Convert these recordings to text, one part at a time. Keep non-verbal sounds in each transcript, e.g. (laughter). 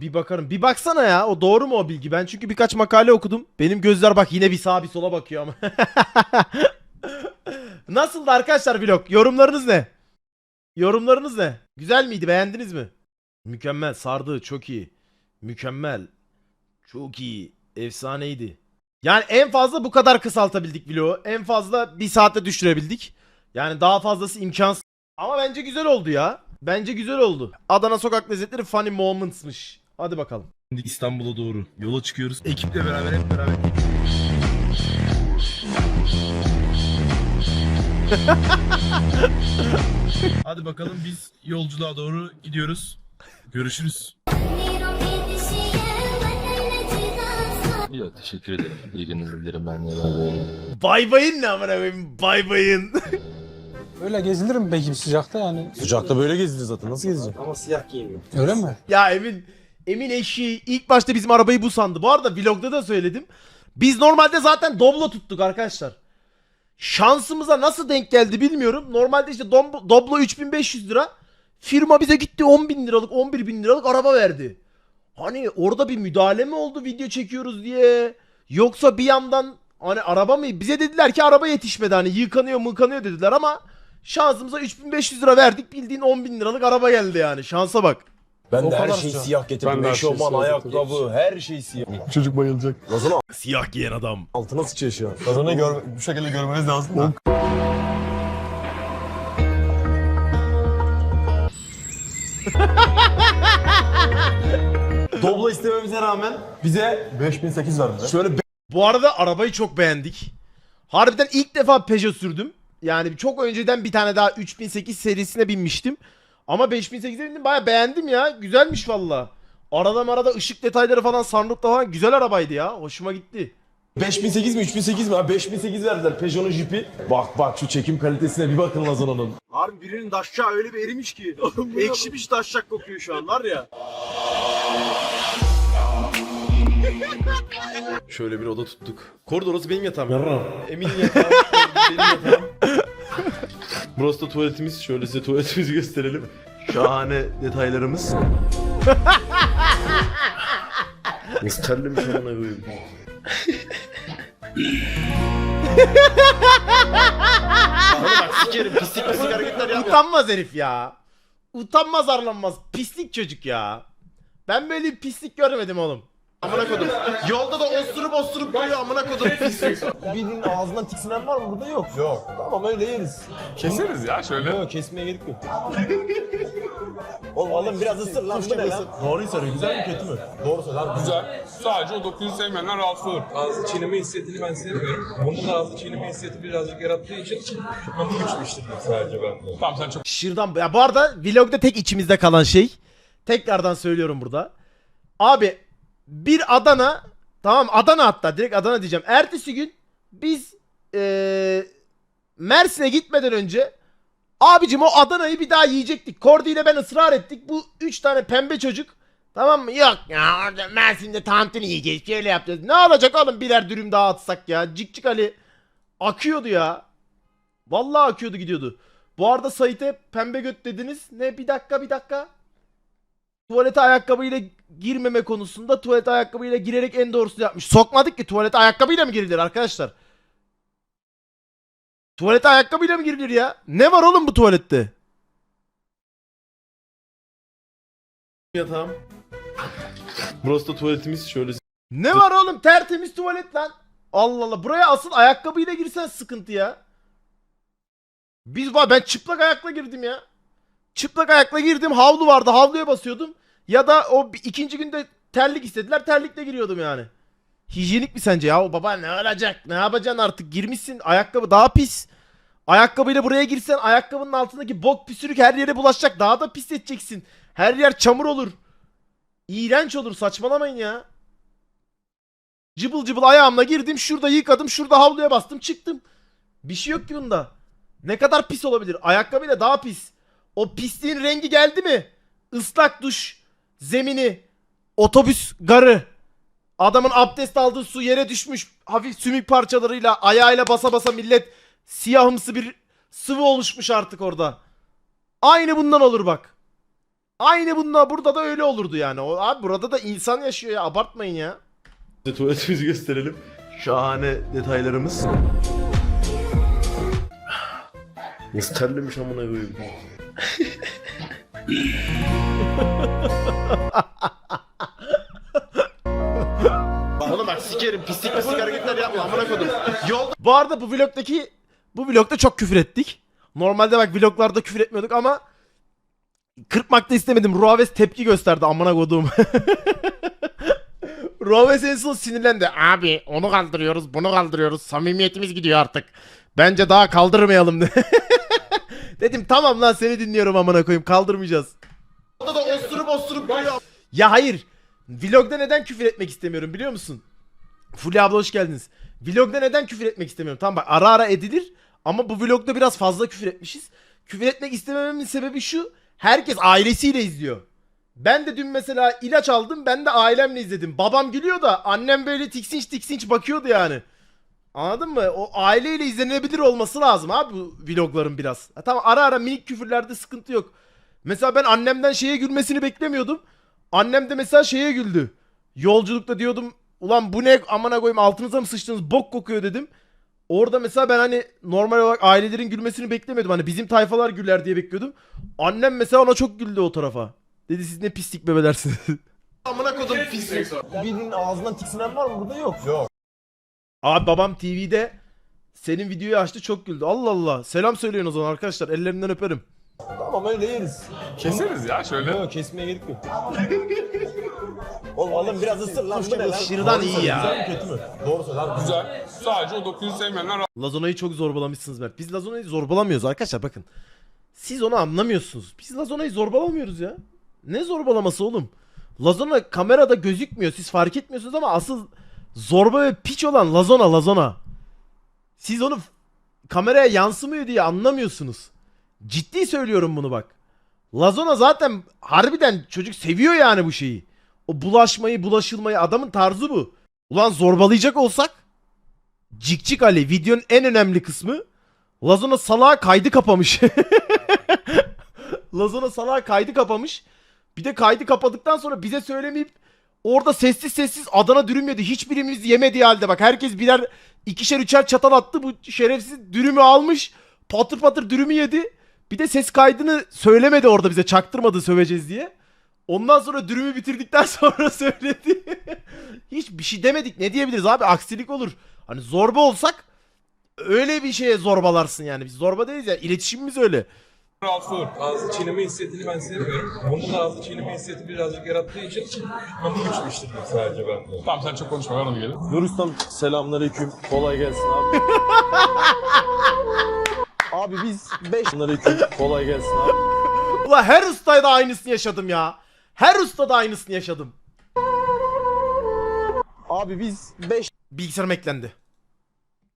Bir bakarım. Bir baksana ya. O doğru mu o bilgi? Ben çünkü birkaç makale okudum. Benim gözler bak yine bir sağa bir sola bakıyor ama. (laughs) Nasıldı arkadaşlar vlog? Yorumlarınız ne? Yorumlarınız ne? Güzel miydi? Beğendiniz mi? Mükemmel. Sardı. Çok iyi. Mükemmel. Çok iyi. Efsaneydi. Yani en fazla bu kadar kısaltabildik vlogu. En fazla bir saatte düşürebildik. Yani daha fazlası imkansız. Ama bence güzel oldu ya. Bence güzel oldu. Adana sokak lezzetleri funny moments'mış. Hadi bakalım. Şimdi İstanbul'a doğru yola çıkıyoruz. Ekiple beraber hep beraber. Hadi bakalım biz yolculuğa doğru gidiyoruz. Görüşürüz. Yok teşekkür ederim. İyi günler dilerim ben de. Bay bayın ne amına koyayım? Bay bayın. (laughs) Öyle gezilir mi peki sıcakta yani? Sıcakta böyle gezilir zaten. Nasıl gezeceksin? Öyle mi? ya Emin Emin eşi ilk başta bizim arabayı bu sandı. Bu arada vlogda da söyledim. Biz normalde zaten Doblo tuttuk arkadaşlar. Şansımıza nasıl denk geldi bilmiyorum. Normalde işte Dom- Doblo 3500 lira. Firma bize gitti 10 bin liralık 11 bin liralık araba verdi. Hani orada bir müdahale mi oldu video çekiyoruz diye. Yoksa bir yandan hani araba mı? Bize dediler ki araba yetişmedi hani yıkanıyor mıkanıyor dediler ama şansımıza 3500 lira verdik bildiğin 10 bin liralık araba geldi yani şansa bak. Ben O de her kadar şeyi siyah getirdim. Ben de her şeyi Eşofman, siyah ayakkabı, her şey siyah. Çocuk bayılacak. Lazın Siyah giyen adam. altına sıçıyor şu an. Gör, bu şekilde görmeniz lazım da. (laughs) Doblo istememize rağmen bize 5008 verdiler. Şöyle Bu arada arabayı çok beğendik. Harbiden ilk defa Peugeot sürdüm. Yani çok önceden bir tane daha 3008 serisine binmiştim. Ama 5008'e bindim baya beğendim ya. Güzelmiş valla. Arada marada ışık detayları falan sunroof'ta falan güzel arabaydı ya. Hoşuma gitti. 5008 mi 3008 mi? Ha 5008 verdiler Peugeot'un jipi. Bak bak şu çekim kalitesine bir bakın Lazan'ın. Harbi birinin daşşağı öyle bir erimiş ki. (laughs) Ekşimiş daşşak kokuyor şu an var ya. (laughs) Şöyle bir oda tuttuk. Koridor orası benim yatağım. Yarram. Emin'in yatağı. benim yatağım. (laughs) Burası da tuvaletimiz. Şöyle size tuvaletimizi gösterelim. Şahane detaylarımız. (laughs) Nasıl terlemiş amına koyayım. sikerim pislik pislik hareketler yapma. Utanmaz herif ya. Utanmaz arlanmaz. Pislik çocuk ya. Ben böyle bir pislik görmedim oğlum. Amına kodum. Yolda da osturup osturup duruyor amına kodum pislik. (laughs) Birinin ağzından tiksinen var mı burada? Yok. Yok. Tamam öyle yeriz. Keseriz ya şöyle. Yok kesmeye gerek yok. Oğlum, Oğlum biraz ısır lan bu ne lan? Doğruyu söylüyor. Güzel mi kötü mü? Doğru söyle abi. Güzel. Sadece o dokuyu sevmeyenler rahatsız olur. ağzı çiğneme hissiyatını ben sevmiyorum. Bunun da ağzı çiğneme hissiyatı birazcık yarattığı için onu güçleştirdim sadece ben. Tamam sen çok Şırdan ya bu arada vlogda tek içimizde kalan şey tekrardan söylüyorum burada. Abi bir Adana tamam Adana hatta direkt Adana diyeceğim. Ertesi gün biz eee Mersin'e gitmeden önce abicim o Adana'yı bir daha yiyecektik. Kordi ile ben ısrar ettik. Bu üç tane pembe çocuk tamam mı? Yok ya orada Mersin'de tantuni yiyeceğiz. Şöyle yapacağız. Ne olacak oğlum birer dürüm daha atsak ya. Cikcik Ali akıyordu ya. Vallahi akıyordu gidiyordu. Bu arada Sait'e pembe göt dediniz. Ne bir dakika bir dakika. Tuvalete ayakkabıyla girmeme konusunda tuvalete ayakkabıyla girerek en doğrusunu yapmış. Sokmadık ki tuvalete ayakkabıyla mı girilir arkadaşlar? Tuvalete ayakkabıyla mı girilir ya? Ne var oğlum bu tuvalette? Yatağım. Burası da tuvaletimiz şöyle. Ne var oğlum tertemiz tuvalet lan. Allah Allah buraya asıl ayakkabıyla girsen sıkıntı ya. Biz ben çıplak ayakla girdim ya. Çıplak ayakla girdim havlu vardı havluya basıyordum. Ya da o ikinci günde terlik istediler terlikle giriyordum yani. Hijyenik mi sence ya? O baba ne olacak? Ne yapacaksın artık? Girmişsin ayakkabı daha pis. Ayakkabıyla buraya girsen ayakkabının altındaki bok püsürük her yere bulaşacak. Daha da pis edeceksin. Her yer çamur olur. İğrenç olur saçmalamayın ya. Cıbıl cıbıl ayağımla girdim şurada yıkadım şurada havluya bastım çıktım. Bir şey yok ki bunda. Ne kadar pis olabilir? Ayakkabıyla daha pis. O pisliğin rengi geldi mi? Islak duş, zemini, otobüs garı. Adamın abdest aldığı su yere düşmüş. Hafif sümük parçalarıyla ayağıyla basa basa millet siyahımsı bir sıvı oluşmuş artık orada. Aynı bundan olur bak. Aynı bunda burada da öyle olurdu yani. O, abi burada da insan yaşıyor ya abartmayın ya. Size tuvaletimizi gösterelim. Şahane detaylarımız. Nasıl terlemiş amına koyayım. (laughs) Oğlum bak sikerim pislik pislik hareketler yapma amına koydum. Yolda... Bu arada bu vlogdaki bu vlogda çok küfür ettik. Normalde bak vloglarda küfür etmiyorduk ama kırpmak da istemedim. Ruaves tepki gösterdi amına koduğum. (laughs) Ruaves en son sinirlendi. Abi onu kaldırıyoruz bunu kaldırıyoruz. Samimiyetimiz gidiyor artık. Bence daha kaldırmayalım de. (laughs) Dedim tamam lan seni dinliyorum amına koyayım kaldırmayacağız. Orada da osturup osturup duruyor. Ya hayır. Vlogda neden küfür etmek istemiyorum biliyor musun? Fulya abla hoş geldiniz. Vlogda neden küfür etmek istemiyorum? Tamam bak ara ara edilir ama bu vlogda biraz fazla küfür etmişiz. Küfür etmek istemememin sebebi şu. Herkes ailesiyle izliyor. Ben de dün mesela ilaç aldım. Ben de ailemle izledim. Babam gülüyor da annem böyle tiksinç tiksinç bakıyordu yani. Anladın mı? O aileyle izlenebilir olması lazım abi bu vlogların biraz. Ha, tamam ara ara minik küfürlerde sıkıntı yok. Mesela ben annemden şeye gülmesini beklemiyordum. Annem de mesela şeye güldü. Yolculukta diyordum ulan bu ne amına koyayım altınıza mı sıçtınız bok kokuyor dedim. Orada mesela ben hani normal olarak ailelerin gülmesini beklemiyordum. Hani bizim tayfalar güler diye bekliyordum. Annem mesela ona çok güldü o tarafa. Dedi siz ne pislik bebelersiniz. (laughs) amına kodum pislik. Birinin ağzından tiksinen var mı burada? Yok. Yok. Abi babam TV'de senin videoyu açtı çok güldü. Allah Allah. Selam söyleyin o zaman arkadaşlar. Ellerinden öperim. Tamam öyle yeriz. Keseriz ya şöyle. Yok kesmeye gerek yok. Oğlum, oğlum biraz ısır lan bu ne lan? Şırdan iyi ya. Güzel mi kötü mü? Doğru söyle abi. Güzel. Sadece o dokuyu sevmeyenler Lazona'yı çok zorbalamışsınız Mert. Biz Lazona'yı zorbalamıyoruz arkadaşlar bakın. Siz onu anlamıyorsunuz. Biz Lazona'yı zorbalamıyoruz ya. Ne zorbalaması oğlum? Lazona kamerada gözükmüyor. Siz fark etmiyorsunuz ama asıl zorba ve piç olan Lazona Lazona. Siz onu kameraya yansımıyor diye anlamıyorsunuz. Ciddi söylüyorum bunu bak. Lazona zaten harbiden çocuk seviyor yani bu şeyi. O bulaşmayı, bulaşılmayı adamın tarzı bu. Ulan zorbalayacak olsak Cikcik Ali videonun en önemli kısmı Lazona salağa kaydı kapamış. (laughs) Lazona salağa kaydı kapamış. Bir de kaydı kapadıktan sonra bize söylemeyip orada sessiz sessiz Adana dürüm yedi. Hiçbirimiz yemediği halde bak herkes birer ikişer üçer çatal attı. Bu şerefsiz dürümü almış. Patır patır dürümü yedi. Bir de ses kaydını söylemedi orada bize çaktırmadı söveceğiz diye. Ondan sonra dürümü bitirdikten (laughs) sonra söyledi. Hiç bir şey demedik. Ne diyebiliriz abi? Aksilik olur. Hani zorba olsak öyle bir şeye zorbalarsın yani. Biz zorba değiliz ya. İletişimimiz öyle. olur. Ağzı çiğneme hissiyatını ben sevmiyorum. Bunun ağzı çiğneme hissiyatı birazcık yarattığı için ben bu güçleştirdim sadece ben. Tamam sen çok konuşma bana gelin. Nur Ustam selamünaleyküm. Kolay gelsin abi. (laughs) abi biz 5 Selamünaleyküm. Kolay gelsin abi. Ulan her ustayda aynısını yaşadım ya. Her ustada aynısını yaşadım. Abi biz 5 Bilgisayarım eklendi.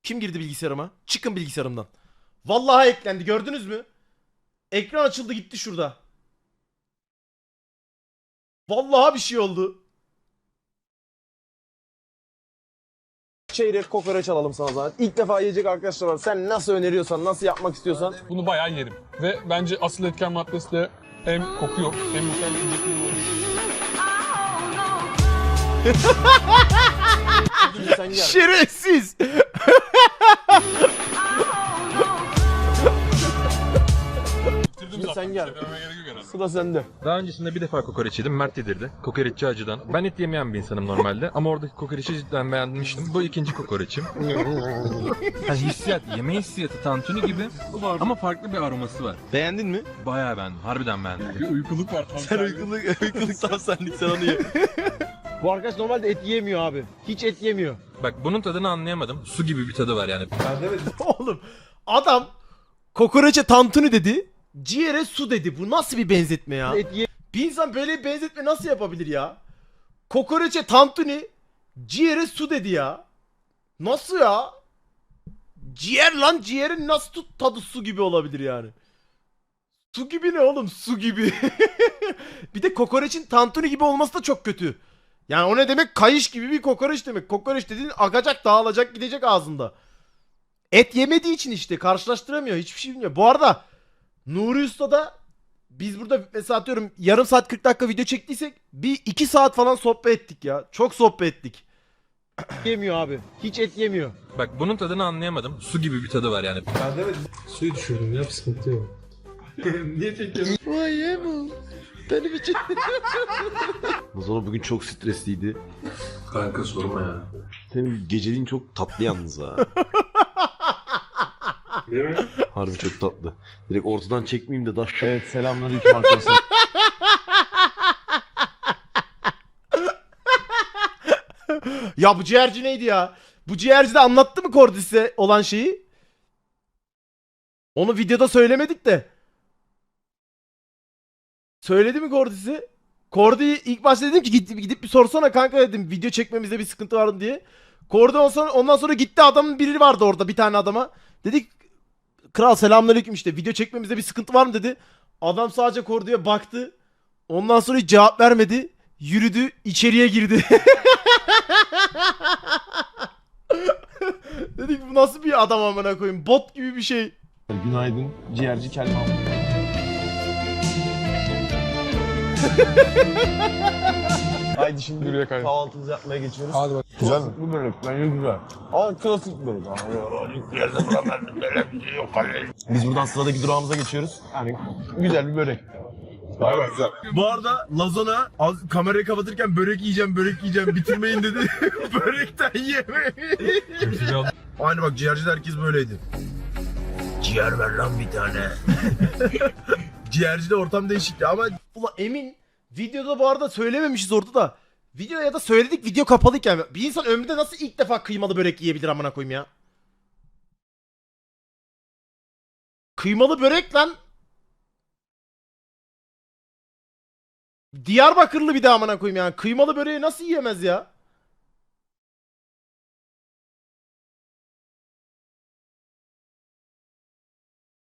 Kim girdi bilgisayarıma? Çıkın bilgisayarımdan. Vallahi eklendi gördünüz mü? Ekran açıldı gitti şurada. Vallahi bir şey oldu. Çeyrek kokoreç alalım sana zaten. İlk defa yiyecek arkadaşlar var. Sen nasıl öneriyorsan, nasıl yapmak istiyorsan. Bunu bayağı yerim. Ve bence asıl etken maddesi de hem koku yok hem mükemmel (laughs) gel. Şerefsiz. (laughs) sen gel. Sıra sende. Daha öncesinde bir defa kokoreç yedim. Mert yedirdi. Kokoreççi acıdan. Ben et yemeyen bir insanım normalde. Ama oradaki kokoreçi cidden beğenmiştim. Bu ikinci kokoreçim. (laughs) Yani hissiyat, yeme hissiyatı tantuni gibi ama farklı bir aroması var. Beğendin mi? Bayağı ben, harbiden ben. Bir uykuluk var tam. Sen uykuluk, uykuluk tam senlik sen onu ye. (laughs) Bu arkadaş normalde et yemiyor abi. Hiç et yemiyor. Bak bunun tadını anlayamadım. Su gibi bir tadı var yani. (laughs) Oğlum adam kokoreçe tantuni dedi. Ciğere su dedi. Bu nasıl bir benzetme ya? Bir insan böyle bir benzetme nasıl yapabilir ya? Kokoreçe tantuni, ciğere su dedi ya. Nasıl ya? Ciğer lan ciğerin nasıl tut tadı su gibi olabilir yani? Su gibi ne oğlum? Su gibi. (laughs) bir de kokoreçin tantuni gibi olması da çok kötü. Yani o ne demek? Kayış gibi bir kokoreç demek. Kokoreç dediğin akacak, dağılacak, gidecek ağzında. Et yemediği için işte karşılaştıramıyor. Hiçbir şey bilmiyor. Bu arada Nuri Usta da biz burada mesela atıyorum yarım saat 40 dakika video çektiysek bir 2 saat falan sohbet ettik ya. Çok sohbet ettik. yemiyor abi. Hiç et yemiyor. Bak bunun tadını anlayamadım. Su gibi bir tadı var yani. Suyu düşürdüm ya sıkıntı yok. (laughs) Niye çekiyorsun? Vay yemem. Benim için. (laughs) Nazan bugün çok stresliydi. Kanka sorma ya. Senin geceliğin çok tatlı yalnız ha. (laughs) Değil mi? (laughs) Harbi çok tatlı. Direkt ortadan çekmeyeyim de daş. Evet selamünaleyküm arkadaşlar. (laughs) ya bu ciğerci neydi ya? Bu ciğerci de anlattı mı Cordis'e olan şeyi? Onu videoda söylemedik de. Söyledi mi Cordis'e? Cordy'yi ilk başta dedim ki gidip, gidip bir sorsana kanka dedim video çekmemizde bir sıkıntı var mı diye. Cordy ondan sonra, ondan sonra gitti adamın biri vardı orada bir tane adama. Dedik kral selamünaleyküm işte video çekmemizde bir sıkıntı var mı dedi. Adam sadece Cordy'ye baktı. Ondan sonra hiç cevap vermedi. Yürüdü içeriye girdi. (laughs) Dedik bu nasıl bir adam amına koyayım? Bot gibi bir şey. Günaydın ciğerci kelme (laughs) Haydi şimdi Yürüye kaydı. kahvaltımızı yapmaya geçiyoruz. Hadi bak. Güzel mi? Bu börek bence güzel. Ama klasik börek. Biz buradan sıradaki durağımıza geçiyoruz. Yani güzel bir börek. Bu arada Lazona az, kamerayı kapatırken börek yiyeceğim, börek yiyeceğim bitirmeyin dedi. (laughs) Börekten yemeyin. Aynı bak ciğerci de herkes böyleydi. Ciğer ver lan bir tane. (laughs) Ciğerci de ortam değişikti ama Ulan emin videoda bu arada söylememişiz orada da. Video ya da söyledik video kapalıyken. Bir insan ömründe nasıl ilk defa kıymalı börek yiyebilir amına koyayım ya? Kıymalı börek lan. Diyarbakırlı bir de amına koyayım yani. Kıymalı böreği nasıl yiyemez ya?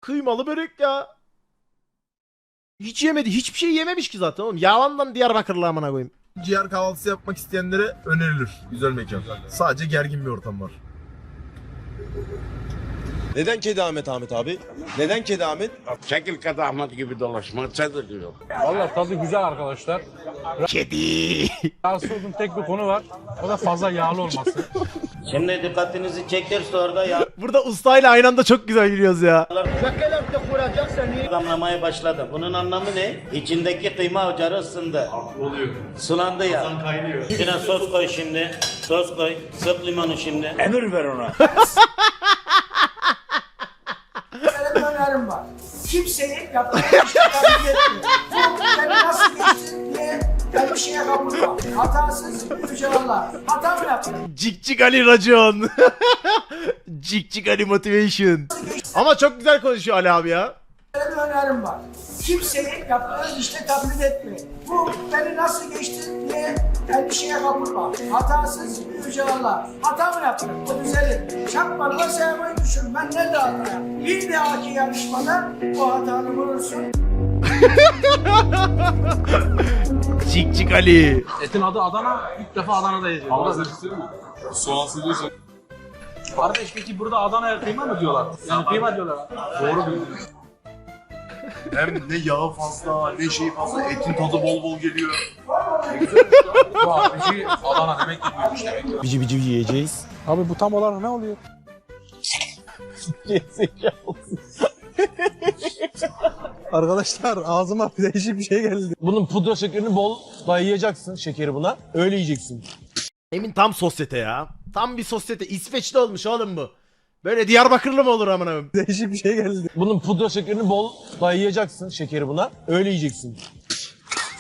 Kıymalı börek ya. Hiç yemedi. Hiçbir şey yememiş ki zaten oğlum. Yalandan Diyarbakırlı amına koyayım. ciğer kahvaltısı yapmak isteyenlere önerilir. Güzel mekan. Sadece gergin bir ortam var. Neden kedi Ahmet Ahmet abi? Neden kedi Ahmet? Çekil kadı Ahmet gibi dolaşma çadır diyor. Valla tadı güzel arkadaşlar. Kedi. Rahatsız olduğum tek bir konu var. O da fazla yağlı olması. Şimdi dikkatinizi çektir sonra ya Burada ustayla aynı anda çok güzel gülüyoruz ya. damlamaya başladı. Bunun anlamı ne? İçindeki kıyma ocağı ısındı. Oluyor. Sulandı ya. kaynıyor. İçine sos koy şimdi. Sos koy. Sık limonu şimdi. Emir ver ona. (laughs) Kimseyi yaptığı işte kabul etmiyor. Bu beni nasıl geçtin diye ben bir şeye kapılmam. Hatasız Yüce Allah. Hata mı yaptım? Cik cik Ali racon. (laughs) cik cik Ali motivation. Ama çok güzel konuşuyor Ali abi ya. Benim önerim var. Kimseyi yaptığı işte kabul etmiyor. Bu beni nasıl geçtin diye ben bir şeye kapılmam. Hatasız Yüce Allah. Hata mı yaptım? Bu düzelir. Çakmakla sevmeyi düşün. Ben ne de hataya. Bir dahaki yarışmada bu hatanı bulursun. (laughs) Cik cik Ali. Etin adı Adana. İlk defa Adana'da yiyeceğim. Ama sen mi? Soğansız diyorsun. Kardeş peki burada Adana'ya kıyma mı diyorlar? Yani kıyma diyorlar. Doğru bildiniz. Hem ne yağı fazla, ne şey fazla, etin tadı bol bol geliyor. Bu abici Adana demek ki demek ki. Bici bici yiyeceğiz. Abi bu tam olarak ne oluyor? (laughs) Arkadaşlar ağzıma değişik bir şey geldi. Bunun pudra şekerini bol dayayacaksın şekeri buna. Öyle yiyeceksin. Emin tam sosyete ya. Tam bir sosyete. İsveçli olmuş oğlum bu. Böyle Diyarbakırlı mı olur amına koyayım? Değişik bir şey geldi. Bunun pudra şekerini bol dayayacaksın şekeri buna. Öyle yiyeceksin.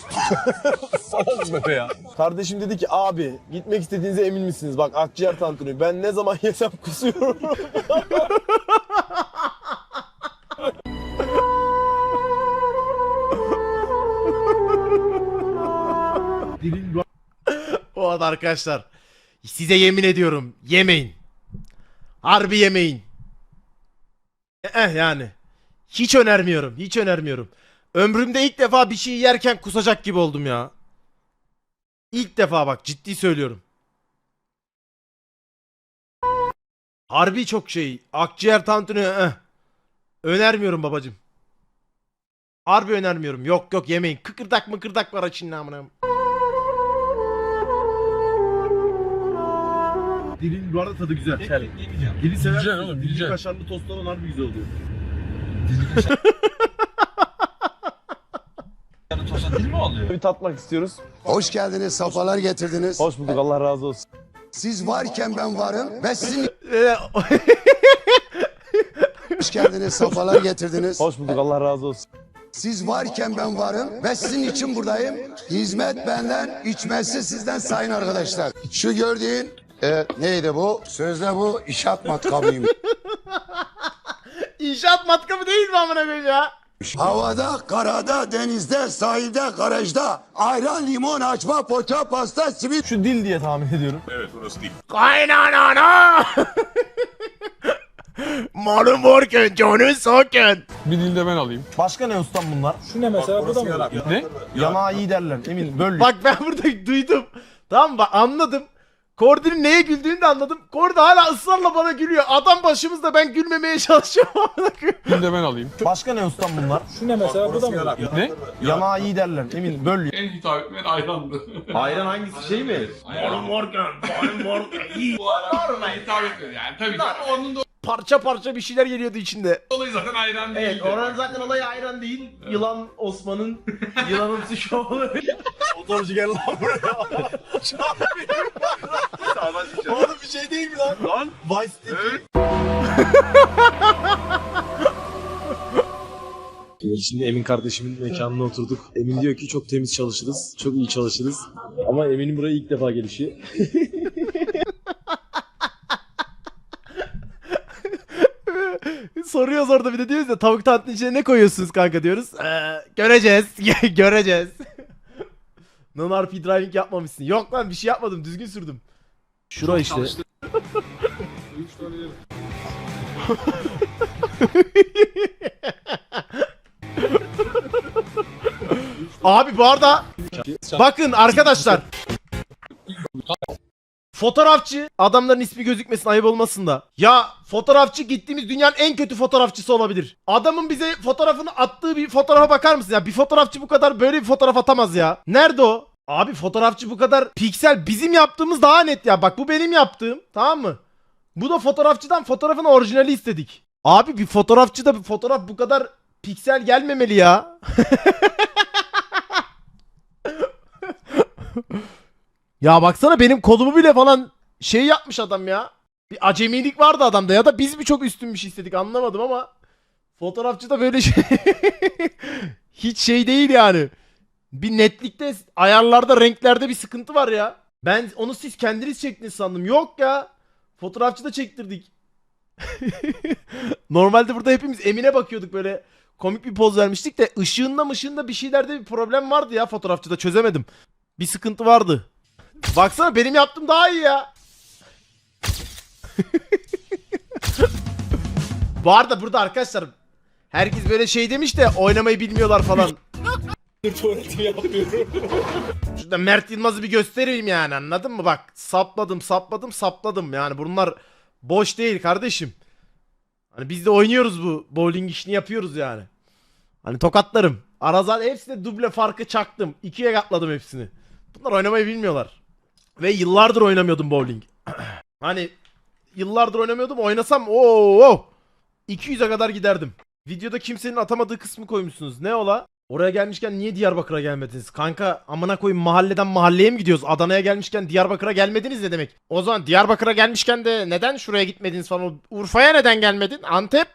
(laughs) Salak be ya. Kardeşim dedi ki abi gitmek istediğinize emin misiniz? Bak akciğer tantuni ben ne zaman (laughs) yesem kusuyorum. (laughs) O adı arkadaşlar. Size yemin ediyorum. Yemeyin. Harbi yemeyin. Eh yani. Hiç önermiyorum. Hiç önermiyorum. Ömrümde ilk defa bir şey yerken kusacak gibi oldum ya. İlk defa bak ciddi söylüyorum. Harbi çok şey. Akciğer tantuni eh. Önermiyorum babacım. Harbi önermiyorum. Yok yok yemeyin. Kıkırdak mıkırdak var açın amına. Dilin bu arada tadı güzel. Dili sever. Güzel oğlum, Dilli güzel. kaşarlı tostlar harbi güzel (laughs) oluyor. Bir tatmak istiyoruz. Hoş geldiniz, safalar getirdiniz. Hoş bulduk Allah razı olsun. Siz varken ben varım ve sizin (laughs) hoş geldiniz, safalar getirdiniz. Hoş bulduk Allah razı olsun. Siz varken ben varım ve sizin için buradayım. Hizmet benden, içmesi sizden sayın arkadaşlar. Şu gördüğün e, neydi bu? Sözde bu inşaat matkabıyım. (laughs) İnşaat matkabı değil mi amına koyayım ya? Havada, karada, denizde, sahilde, garajda ayran, limon, açma, poğaça, pasta, simit. Şu dil diye tahmin ediyorum. Kaynanana. (laughs) Malum varken canın sakin. Bir dilde ben alayım. Başka ne ustam bunlar? Ne? Yanağı iyi derler. Emin böl. Bak ben burada duydum. Tamam mı? Bak anladım. Kordi'nin neye güldüğünü de anladım. Kordi hala ısrarla bana gülüyor. Adam başımızda ben gülmemeye (laughs) çalışıyorum. Bir dilde ben alayım. Başka ne ustam bunlar? Ne? Yanağı iyi derler. Emin böl. En hitap etmeyen ayrandı. Ayran hangisi şey mi? Malum varken, malum varken iyi. Bu ara hitap etmedi yani tabii ki. Onun da Parça parça bir şeyler geliyordu içinde. olayı zaten ayran değil. Evet oran zaten olay ayran değil. Yılan Osman'ın (laughs) yılanımsı şovu. Motorcu gel lan buraya. Oğlum bir şey değil mi lan? Lan Vice City. (laughs) Şimdi Emin kardeşimin mekanına oturduk. Emin diyor ki çok temiz çalışırız, çok iyi çalışırız. Ama Emin'in buraya ilk defa gelişi. (laughs) Soruyoruz orada bir de diyoruz ya tavuk tatlının içine ne koyuyorsunuz kanka diyoruz. Ee, göreceğiz. (laughs) göreceğiz. (laughs) Non-RP driving yapmamışsın. Yok lan bir şey yapmadım. Düzgün sürdüm. Şura işte. (laughs) Abi bu arada bakın arkadaşlar. Fotoğrafçı adamların ismi gözükmesin ayıp olmasın da. Ya fotoğrafçı gittiğimiz dünyanın en kötü fotoğrafçısı olabilir. Adamın bize fotoğrafını attığı bir fotoğrafa bakar mısın ya? Bir fotoğrafçı bu kadar böyle bir fotoğraf atamaz ya. Nerede o? Abi fotoğrafçı bu kadar piksel bizim yaptığımız daha net ya. Bak bu benim yaptığım tamam mı? Bu da fotoğrafçıdan fotoğrafın orijinali istedik. Abi bir fotoğrafçı da bir fotoğraf bu kadar piksel gelmemeli ya. (laughs) Ya baksana benim kolumu bile falan şey yapmış adam ya. Bir acemilik vardı adamda ya da biz mi çok üstün bir şey istedik anlamadım ama fotoğrafçı da böyle şey (laughs) hiç şey değil yani. Bir netlikte ayarlarda renklerde bir sıkıntı var ya. Ben onu siz kendiniz çektiniz sandım. Yok ya. Fotoğrafçı da çektirdik. (laughs) Normalde burada hepimiz Emine bakıyorduk böyle komik bir poz vermiştik de ışığında mışığında bir şeylerde bir problem vardı ya fotoğrafçıda çözemedim. Bir sıkıntı vardı. Baksana benim yaptığım daha iyi ya. Bu arada burada arkadaşlar herkes böyle şey demiş de oynamayı bilmiyorlar falan. Şurada Mert Yılmaz'ı bir göstereyim yani anladın mı? Bak sapladım sapladım sapladım yani bunlar boş değil kardeşim. Hani biz de oynuyoruz bu bowling işini yapıyoruz yani. Hani tokatlarım. Arazal hepsine duble farkı çaktım. İkiye katladım hepsini. Bunlar oynamayı bilmiyorlar. Ve yıllardır oynamıyordum bowling. (clears throat) hani yıllardır oynamıyordum. Oynasam ooo 200'e kadar giderdim. Videoda kimsenin atamadığı kısmı koymuşsunuz. Ne ola? Oraya gelmişken niye Diyarbakır'a gelmediniz? Kanka amına koyayım mahalleden mahalleye mi gidiyoruz? Adana'ya gelmişken Diyarbakır'a gelmediniz ne demek? O zaman Diyarbakır'a gelmişken de neden şuraya gitmediniz falan? Urfa'ya neden gelmedin? Antep?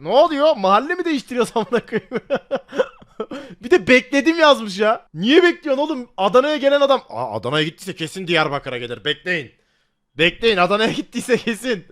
Ne oluyor? Mahalle mi değiştiriyoruz (laughs) amına koyayım? (laughs) bir de bekledim yazmış ya. Niye bekliyorsun oğlum? Adana'ya gelen adam. Aa, Adana'ya gittiyse kesin Diyarbakır'a gelir. Bekleyin. Bekleyin Adana'ya (laughs) gittiyse kesin.